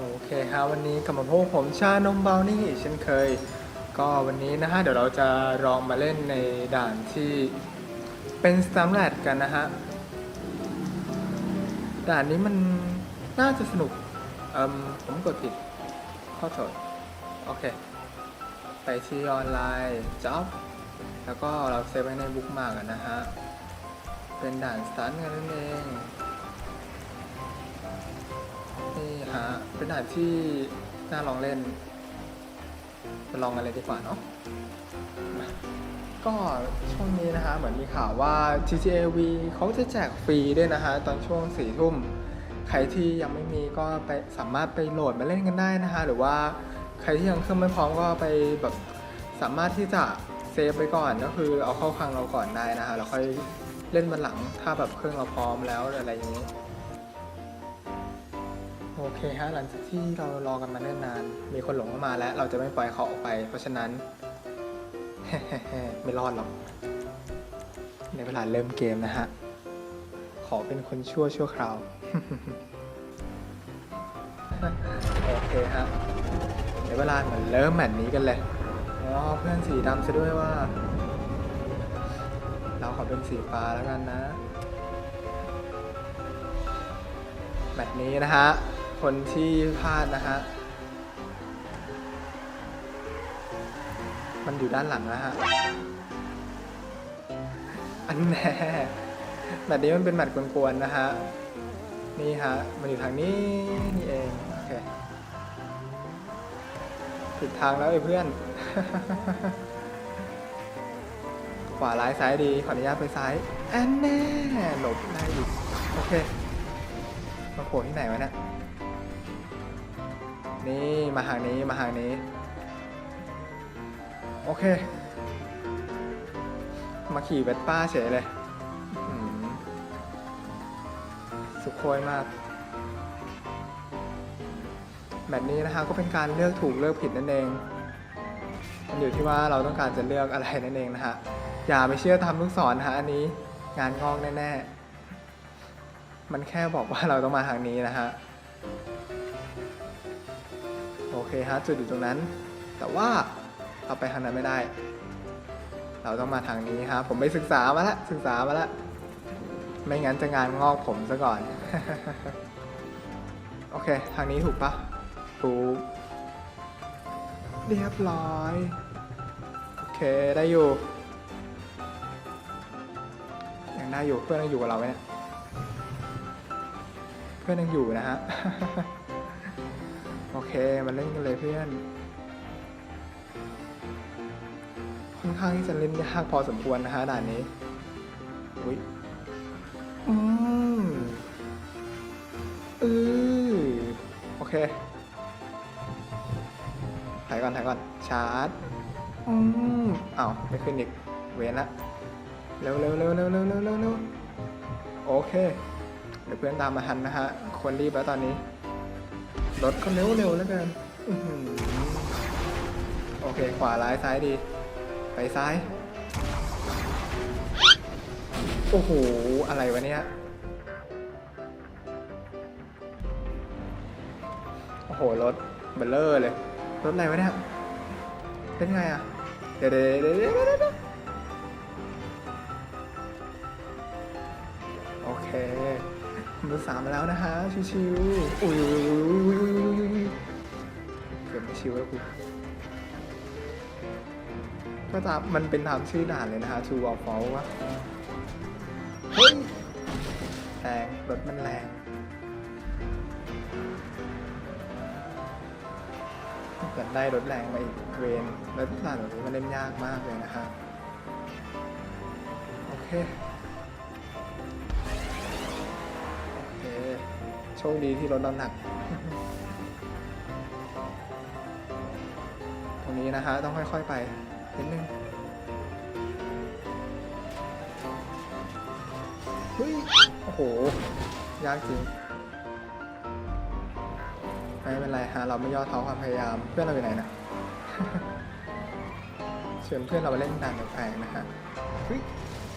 โอเคฮะวันนี้กลับมาพบผมชานมเบานี่เช่นเคย ก็วันนี้นะฮะเดี๋ยวเราจะลองมาเล่นในด่านที่เป็นสแตมแลดกันนะฮะด่านนี้มันน่าจะสนุกเอืมผมกดผิดข้อโทษโอเค ไปที่ออนไลน์จ็อบแล้วก็เราเซฟไว้ในบุ๊กมาร์กนะฮะ เป็นด่านสตันกันนั่นเอง ฮะเป็นด่านที่น่าลองเล่นมาลองกันเลยดีกว่าเนาะก็ช่วงนี้นะฮะเหมือนมีข่าวว่า GTA V เขาจะแจกฟรีด้วยนะฮะตอนช่วงสี่ทุ่ม ใครที่ยังไม่มีก็ไปสามารถไปโหลดมาเล่นกันได้นะฮะหรือว่าใครที่ยังเครื่องไม่พร้อมก็ไปแบบสามารถที่จะเซฟไว้ก่อนก็คือเอาเข้าคลังเราก่อนได้นะฮะแล้วค่อยเล่นมันหลังถ้าแบบเครื่องเราพร้อมแล้วอะไรอย่างนี้ โอเคฮะหลังจากที่เรารอกันมาเนิ่นนาน มีคนหลงเข้ามาแล้วเราจะไม่ปล่อยเขาออกไป เพราะฉะนั้น ไม่รอดหรอก ในเวลาเริ่มเกมนะฮะ ขอเป็นคนชั่วชั่วคราว โอเคฮะในเวลาเหมือนเริ่มแมตช์นี้กันเลยอ๋อเพื่อนสีดำซะด้วยว่า เราขอเป็นสีฟ้าแล้วกันนะ แมตช์นี้นะฮะ คนที่พลาดนะฮะ มันอยู่ด้านหลังนะฮะ อันแน่แมตช์นี้มันเป็นแมตช์กวนๆนะฮะ นี่ฮะ มันอยู่ทางนี้นี่เอง โอเคผิดทางแล้วไอ้เพื่อน ขวาร้ายซ้ายดี ขออนุญาตไปซ้าย อันแน่ หลบได้ดิโอเคมาโผล่ที่ไหนวะเนี่ย นี่มาทางนี้มาทางนี้ โอเค มาขี่เวสป้าเฉยเลยสุดโคยมากแบบนี้นะคะก็เป็นการเลือกถูกเลือกผิดนั่นเอง มันอยู่ที่ว่าเราต้องการจะเลือกอะไรนั่นเองนะฮะ อย่าไปเชื่อทำลูกศรนะฮะอันนี้งานงอกแน่ๆ มันแค่บอกว่าเราต้องมาทางนี้นะฮะ เคฮะจุดอยู่ตรงนั้น แต่ว่าเราไปทางนั้นไม่ได้ เราต้องมาทางนี้ฮะผมไปศึกษามาแล้วศึกษามาแล้วไม่งั้นจะงานงอกผมซะก่อน โอเค ทางนี้ถูกปะถูกเรียบร้อย โอเค ได้อยู่ ยังได้อยู่ เพื่อนยังอยู่กับเราไหมเนี่ย เพื่อนยังอยู่นะฮะ โอเค มาเล่นกันเลยเพื่อน ค่อนข้างที่จะเล่นยากพอสมควรนะฮะด่านนี้ อุ้ยอืมออโอเค ถ่ายก่อนถ่ายก่อน ชาร์จ อืมอ้าวไม่ขึ้นอีก เว้นละ เร็วเร็วเร็วเร็วเร็วเร็วเร็วโอเค เดี๋ยวเพื่อนตามมาทันนะฮะควรรีบแล้วตอนนี้ รถก็เร็วเร็วแล้วกินโอเค ขวาร้ายซ้ายดี ไปซ้าย โอ้โห อะไรวะเนี่ย โอ้โห รถเบลเลอร์เลย รถอะไรวะเนี่ย เป็นไงอะ เดี๋ยวเดี๋ยวเดี๋ยวเดี๋ยวเดี๋ยว เดี๋ยวโอเคมือสามแล้วนะฮะ ชิวๆอุ้ยอุ้ยอุ้ยอุ้ยอุ้ยอุ้ยอุ้ยเกือบไม่ชิวแล้วกูก็ตามมันเป็นตามชื่อด่านเลยนะฮะ True or False วะเฮ้ยแรงรถมันแรงเกิดได้รถแรงมาอีกเวนแล้วด่านแบบนี้มันเล่นยากมากเลยนะฮะ โอเค โชคดีที่รถเราหนัก ตรงนี้นะฮะต้องค่อย ๆ ไปนิดนึงเฮ้ย โอ้โห ยากจริง ไม่เป็นไรฮะ เราไม่ย่อท้อความพยายาม เพื่อนเราอยู่ไหนนะเชิญเพื่อนเรามาเล่นด่านแปลกๆนะฮะเฮ้ย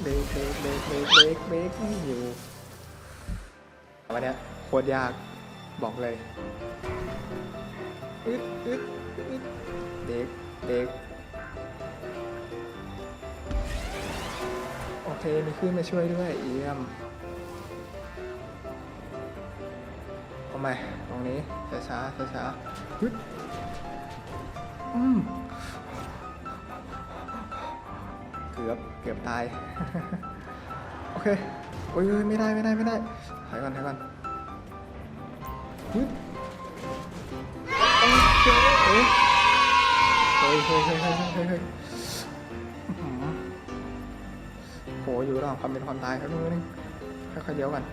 เบรกเบรกเบรกเบรกเบรกเบรกไม่อยู่วันเนี้ย ตรยากบอกเลยอึดอึดอึดเด็กเด็กโอเค มีขึ้นมาช่วยด้วยเยี่ยมเอาใหม่ตรงนี้ช้าช้าช้าช้าฮึดอืมเกือบเกือบตาย โอเค โอ้ยเอ้ยไม่ได้ไม่ได้ไม่ได้ถอยก่อนถอยก่อน ฮึดโอเคเอ้ยเฮ้ยเฮ้ยเฮ้ยเฮ้ยเฮ้ยเฮ้ยอื้อหือโหอยู่ระหว่างความเป็นความตายครับนึงนึงค่อยๆเลี้ยวกัน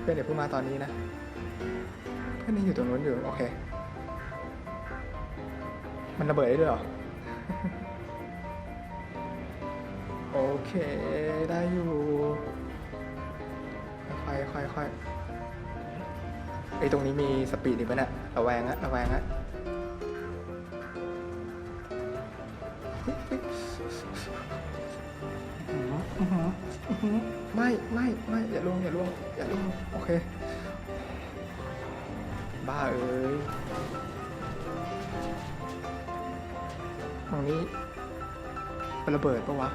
เพื่อนเดี๋ยวเพิ่งมาตอนนี้นะเพื่อนนี่อยู่ตรงนู้นอยู่โอเค มันระเบิดได้ด้วยเหรอโอเค ได้อยู่ อยตรงนี้มีสปีดอีกไหมเนี่ยระแวงอะระแวงอะไม่ไม่ไม่อย่าลงอย่าลงอย่าลงโอเค บ้าเอ้ยตรงนี้เป็นระเบิดปะวะ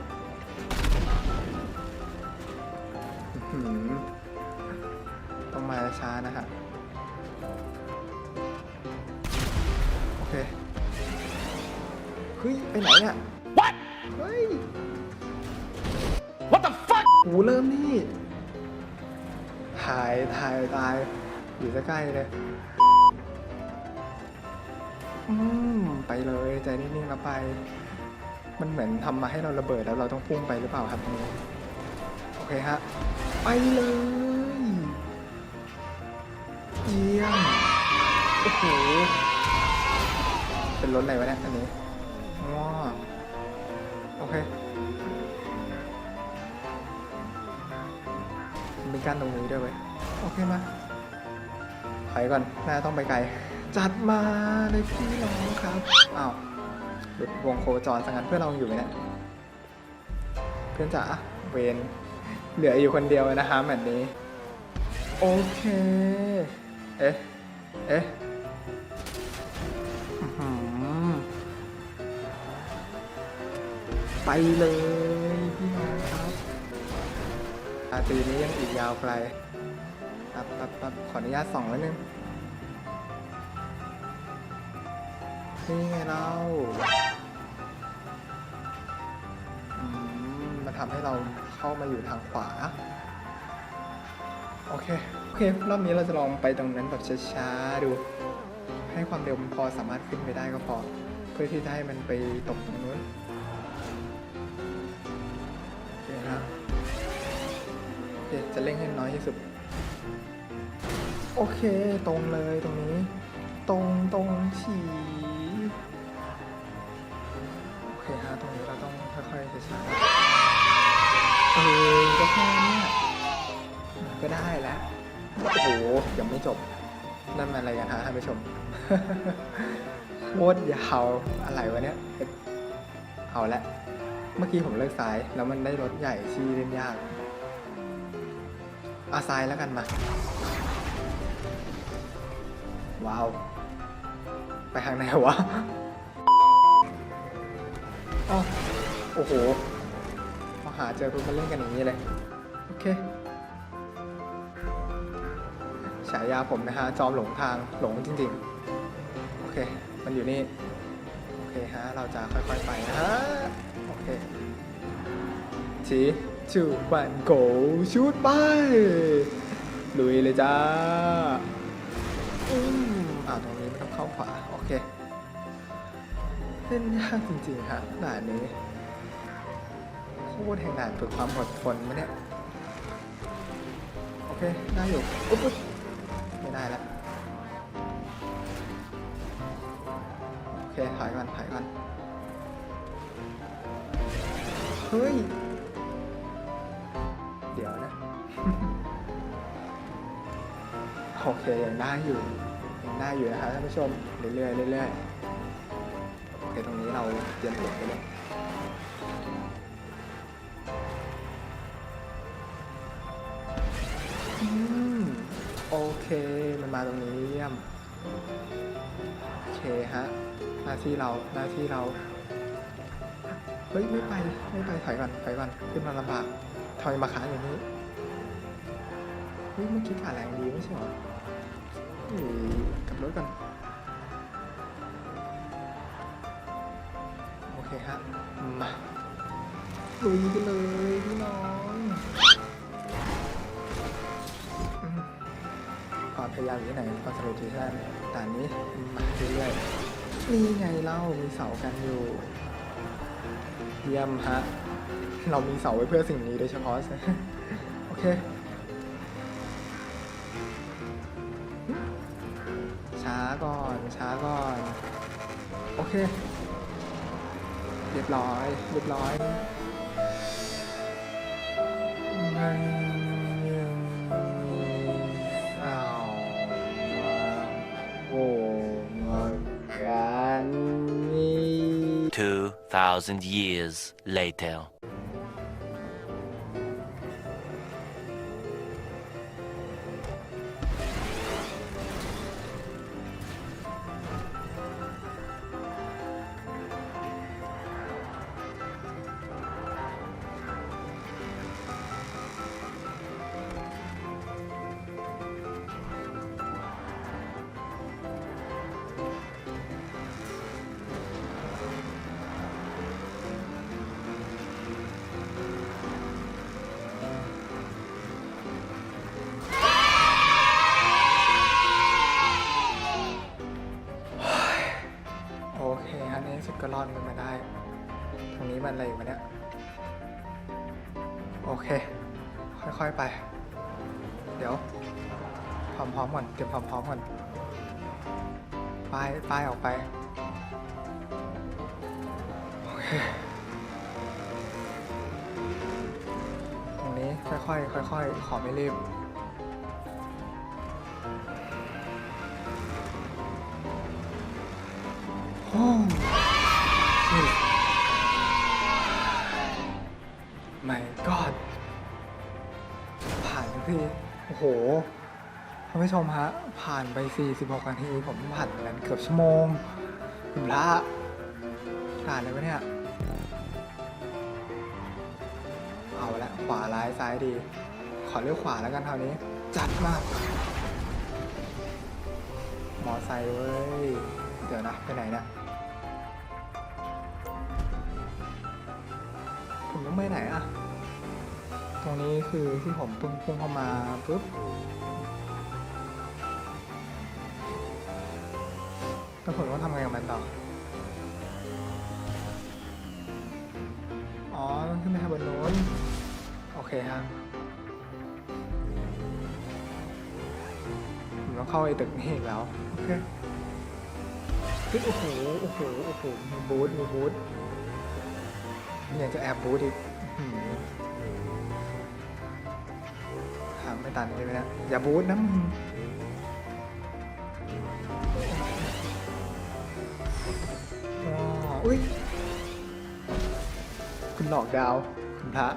เฮ้ย ไปไหนเนี่ย What เฮ้ย What the fuck โอ้เริ่มนี่ ถ่าย ถ่าย ตาย อยู่ใกล้ๆเลย อืม ไปเลย ใจนิ่งๆแล้วไป มันเหมือนทำมาให้เราระเบิดแล้วเราต้องพุ่งไปหรือเปล่าครับตรงนี้ โอเคฮะ ไปเลยเยี่ยม โอ้โห เป็นรถอะไรวะเนี่ยอันนี้ง้อโอ เคมีการตรงนี้ด้วยเว้ยโอเคมาถอยก่อนน่าต้องไปไกล จัดมาเลยพี่น้องครับ อ้าวหลุดวงโคจรสังกันเพื่อนเราอยู่ไหมเนี่ยเพื่อนจ๋าเวนเหลืออยู่คนเดียวนะฮะแบบนี้ โอเค เอ๊ะ เอ๊ะ ไปเลยพี่น้องครับอาตีนี้ยังอีกยาวไกลปั๊บปั๊บปั๊บขออนุญาตส่องไว้นึงนี่ไงเราอืมมาทำให้เราเข้ามาอยู่ทางขวา โอเค โอเค รอบนี้เราจะลองไปตรงนั้นแบบช้าๆดู ให้ความเร็วมันพอสามารถขึ้นไปได้ก็พอ เพื่อที่จะให้มันไปตกตรงนู้น จะเร่งให้น้อยที่สุด โอเคตรงเลยตรงนี้ ตรงตรงฉีโอเคฮะตรงนี้เราต้องค่อยๆช้าๆเออก็แค่เนี้ยก็ได้แล้วโอ้โหยังไม่จบ นั่นมันอะไรกันฮะท่านผู้ชมโคตรยาวอะไรวะเนี่ยเอาละเมื่อกี้ผมเลือกซ้าย แล้วมันได้รถใหญ่ที่เล่นยาก อาซายแล้วกันมา ว้าว ไปทางไหนวะอ้าวโอ้โหพอหาเจอปุ๊บมันเล่นกันอย่างนี้เลย โอเค ฉายาผมนะฮะ จอมหลงทางหลงจริงๆ โอเค มันอยู่นี่ โอเคฮะ เราจะค่อยๆไปนะฮะ โอเคชี จูบันโกชูดไปลุยเลยจ้าอืมอ่าตรงนี้ไม่ต้องเข้าขวา โอเค เล่นยากจริงๆฮะด่านนี้โคตรแห่งด่านฝึกความอดทนมะเนี่ย โอเค ได้อยู่อุ๊บอุ๊บไม่ได้แล้วโอเคถอยก่อนถอยก่อน เฮ้ย อเคยังได้อยู่ยังได้อยู่นะครับท่านผู้ชมเรื่อยๆเรื่อยๆโอเคตรงนี้เราเตรียมตัวไปเลยโอเคมันมาตรงนี้เยี่ยมโอเคฮะหน้าที่เราหน้าที่เราเฮ้ยไม่ไปไม่ไปถอยก่อนถอยก่อนขึ้นมาลำบากถอยมาค้างอยู่นี่เฮ้ยเมื่อกี้ขาแรงดีไม่ใช่หรอ กลับรถก่อน โอเคฮะ มาลุยกันเลยพี่น้องอืมความพยายามอยู่ที่ไหนความสำเร็จที่นั่นแต่นี้มาเรื่อยๆนี่ไงเล่ามีเสากันอยู่เยี่ยมฮะ เรามีเสาไว้เพื่อสิ่งนี้โดยเฉพาะ โอเค ช้าก่อน โอเค เรียบร้อย เรียบร้อยมันยังมีเสามาโผล่มากันนี่ 2,000 years later. รงนี้มันอะไรอยู่วะเนี่ย โอเค ค่อยๆไป เดี๋ยวพร้อมๆก่อนเตรียมพร้อมๆก่อนป้ายป้ายออกไป โอเค ตรงนี้ค่อยๆค่อยๆขอไม่รีบโอ้ โอ้โหท่านผู้ชมฮะ ผ่านไป 46 นาที ผมผ่านกันเกือบชั่วโมงถึงละผ่านเลยวะเนี่ย เอาละขวาร้ายซ้ายดี ขอเลือกขวาแล้วกันเท่านี้ จัดมาก มอไซค์เว้ย เดี๋ยวนะ ไปไหนเนี่ย นี้คือที่ผมเพิ่งพุ่งเข้ามาปุ๊บแล้วผมต้องทำไงกับมันต่อ อ๋อต้องขึ้นไปทางบนโน้น โอเคฮะผมต้องเข้าไอ้ตึกนี้อีกแล้ว โอเคฮ้ยโอ้โห โอ้โห โอ้โห มีบูธมีบูธยังจะแอบบูธอีกางไม่ตันใช่ไหมเนะอย่าบูธนะมึงอุ้ย คุณหลอกดาว คุณพระ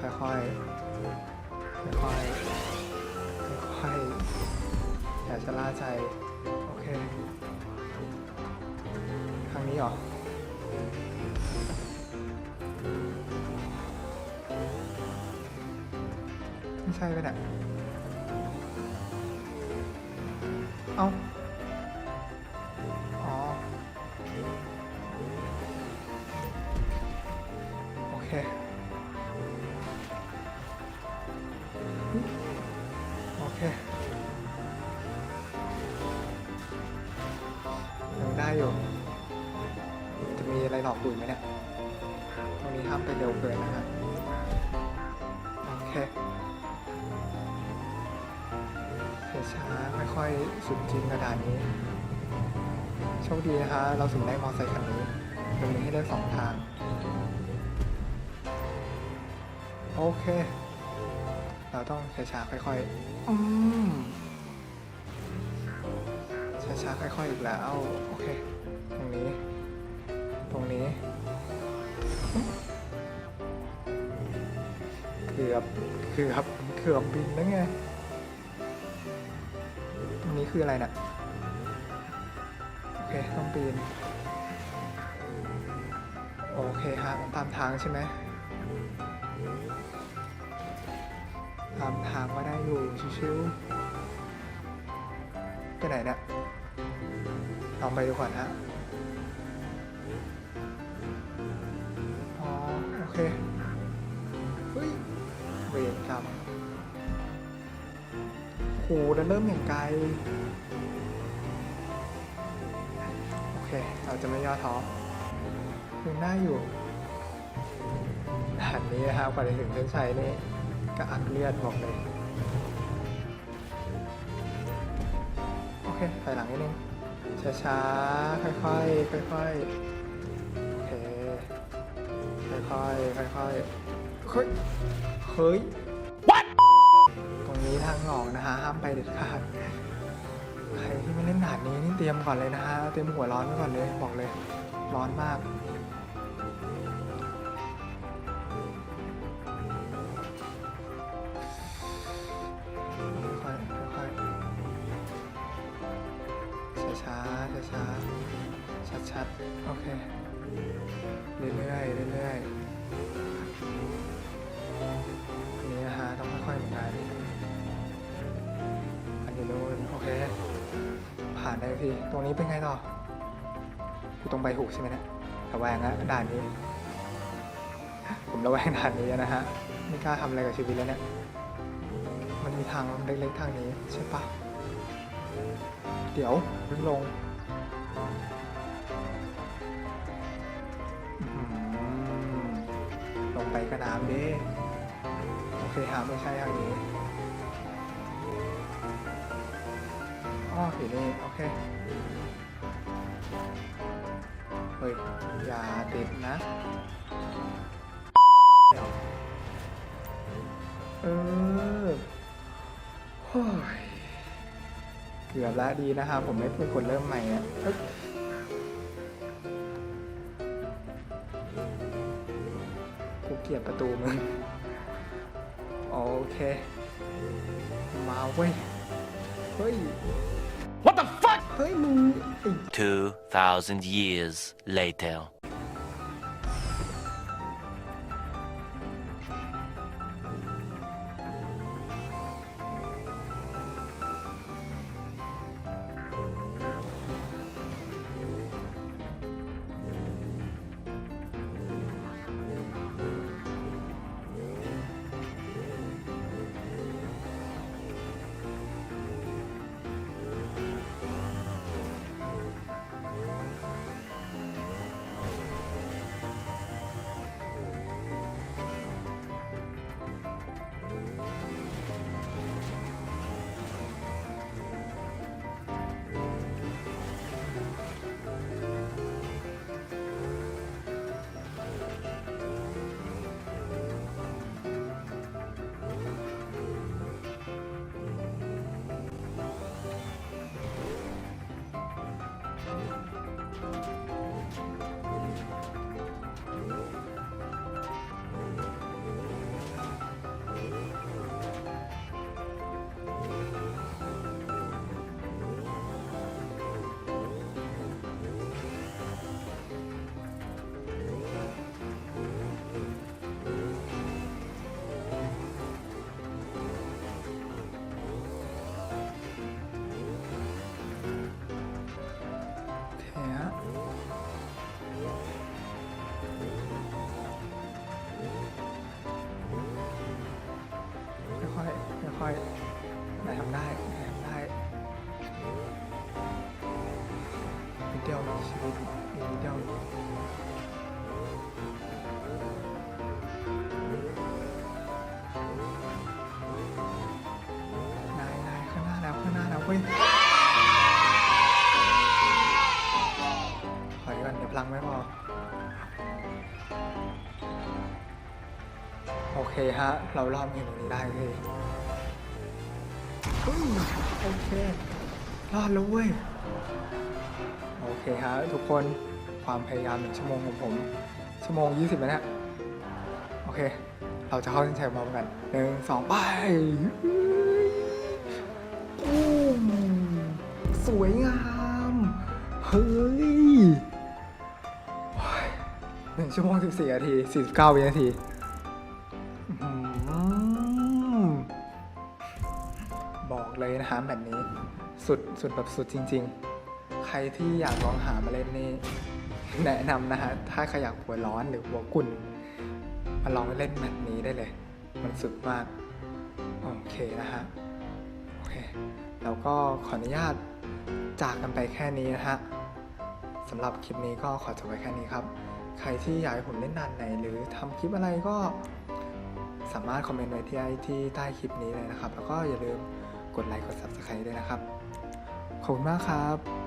ค่อยค่อยๆ โอเค ทางนี้เหรอ ไม่ใช่ไปไหนยเอ้าอ๋อ โอเคโอเค ได้อยู่ จะมีอะไรหลอกดูอีกไหมเนี่ย ตรงนี้ห้ามไปเร็วเกินนะฮะโอเคช้าๆไม่ค่อยสุดจริงกระดานนี้ โชคดีนะคะ เราถึงได้มอไซค์คันนี้มันมีให้เลือกสองทาง โอเค เราต้องช้าๆค่อยๆ อืม ค่อยๆอีกแล้ว โอเค ตรงนี้ ตรงนี้ เกือบ เกือบ เกือบบินแล้วไงตรงนี้คืออะไรน่ะ โอเค ต้องปีน โอเคฮะตามทางใช่ไหมตามทางก็ได้อยู่ชิวๆไปไหนเนี่ย ลองไปดูก่อนฮะอ๋อโอเคเฮ้ยเวรกรรมโหแล้วเริ่มอย่างไกลโอเค เราจะไม่ย่อท้อยังได้อยู่ด่านนี้นะครับกว่าจะถึงเส้นชัยนี่ก็อักเลือดบอกเลย โอเคถอยหลังนิดนึง ช้าๆ ค่อยๆ ค่อยๆ โอเค ค่อยๆ ค่อยๆ เฮ้ย เฮ้ยตรงนี้ทางออกนะฮะ ห้ามไปเด็ดขาด ใครที่ไม่เล่นด่านนี้นี่เตรียมก่อนเลยนะฮะ เตรียมหัวร้อนไว้ก่อนเลย บอกเลย ร้อนมาก ช้าช้าๆชัดโอเค เรื่อยเรื่อยๆอันนี้นะฮะต้องค่อยๆเหมือนกันอันนี้นู้นโอเค ผ่านได้ทีตรงนี้เป็นไงต่อกูตรงใบหูกใช่ไหมเนี่ยระแวงอะด่านนี้ ผมระแวงด่านนี้นะฮะไม่กล้าทำอะไรกับชีวิตแล้วเนี่ยมันมีทางเล็กๆทางนี้ใช่ปะ เดี๋ยวพิ่งลงลงไปกระน้ำดิโอเคฮะไม่ใช่ทางนี้อ๋ออยู่นี่โอเคเฮ้ยอย่าติดนะเออ กือบละดีนะครับ ผมไม่เป็นคนเริ่มใหม่อะเอ้ยกูเกลียดประตูมึงโอเคมาเว้ย เฮ้ย What the fuck? เฮ้ยมึงไอ้2,000 years later. เว้ยถอยก่อนเดี๋ยวพลังไม่พอ โอเคฮะ เรารอดเมนูนี้ได้เลยโอเค รอดแล้วเว้ย โอเคฮะทุกคน ความพยายามหนึ่งชั่วโมงของผม ชั่วโมง 20แล้วเนะโอเค เราจะเข้าเส้นชัยพร้อมกันหนึ่งสองไป วยงาม เฮ้ยหนึ่งชั่วโมง14นาที49วินาทีอื้อหือบอกเลยนะฮะแบบนี้ สุดสุดแบบสุดจริง ๆ ใครที่อยากลองหามาเล่นนี่แนะนำนะฮะ ถ้าใครอยากหัวร้อนหรือหัวกุ่นมาลองเล่นแบบนี้ได้เลย มันสุดมาก โอเคนะฮะ โอเค แล้วก็ขออนุญาต จากกันไปแค่นี้นะฮะสำหรับคลิปนี้ก็ขอจบไว้แค่นี้ครับ ใครที่อยากให้ผมเล่นนานไหน หรือทำคลิปอะไรก็สามารถคอมเมนต์ไว้ที่ที่ใต้คลิปนี้เลยนะครับ แล้วก็อย่าลืมกดไลค์กด subscribe ด้วยนะครับ ขอบคุณมากครับ